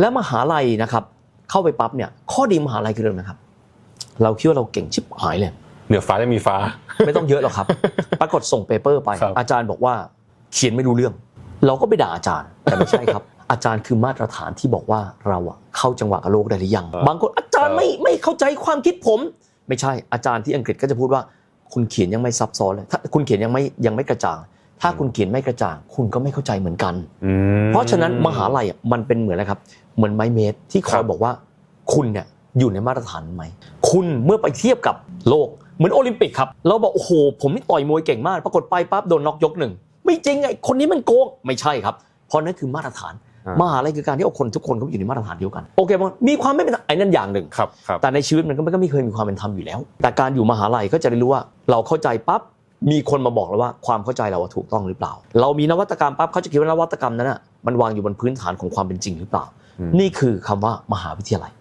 และมหาลัยนะครับ เข้าไปปั๊บเนี่ย ข้อดีมหาลัยคือเรื่องนะครับ เราคิดว่าเราเก่งชิบหายเลย เหนือฟ้าจะมีฟ้า ไม่ต้องเยอะหรอกครับ ปรากฏส่งเปเปอร์ไปครับอาจารย์บอกว่าเขียนไม่รู้เรื่อง เราก็ไปด่าอาจารย์แต่ไม่ใช่ครับ อาจารย์คือมาตรฐานที่บอกว่าเราอะเข้าจังหวะกับโลกได้หรือยัง บางคนอาจารย์ไม่ไม่เข้าใจความคิดผม ไม่ใช่อาจารย์ที่อังกฤษก็จะพูดว่า คุณเขียนยังไม่ซับซ้อนเลยถ้าคุณเขียนยังไม่ยังไม่กระจ่าง ถ้าคุณเขียนไม่กระจ่างคุณก็ไม่เข้าใจเหมือนกันอืมเพราะฉะนั้นมหาลัยอะมันเป็นเหมือนอะไรครับ เหมือนไมเมดที่คอครัยบบอกว่าคุณเนี่ยอยู่ในมาตรฐานไหม คุณเมื่อไปเทียบกับโลก เหมือนโอลิมปิกครับ เราบอกโอ้โห ผมนี่ต่อยมวยเก่งมาก ปรากฏไปปั๊บโดนน็อกยกหนึ่ง ไม่จริงไงคนนี้มันโกง ไม่ใช่ครับ เพราะนั่นคือมาตรฐานอ่ามมหาลัยคือการที่เอาคนทุกคนเขาอยู่ในมาตรฐานเดียวกัน โอเคมั้ยมีความไม่เป็นธรรมไอ้นั่นอย่างหนึ่งครับครับแต่ในชีวิตมันก็ก็ไม่เคยมีความเป็นธรรมอยู่แล้ว แต่การอยู่มหาลัยก็จะได้รู้ว่าเราเข้าใจปั๊บ มีคนมาบอกเราว่าความเข้าใจเราอะถูกต้องหรือเปล่า เรามีนวัตกรรมปั๊บเขาจะคิดว่านวัตกรรมนั้นอะมันวางอยู่บนพื้นฐานของความเป็นจริงหรือเปล่าอืมนี่คือคำว่ามหาวิทยาลัย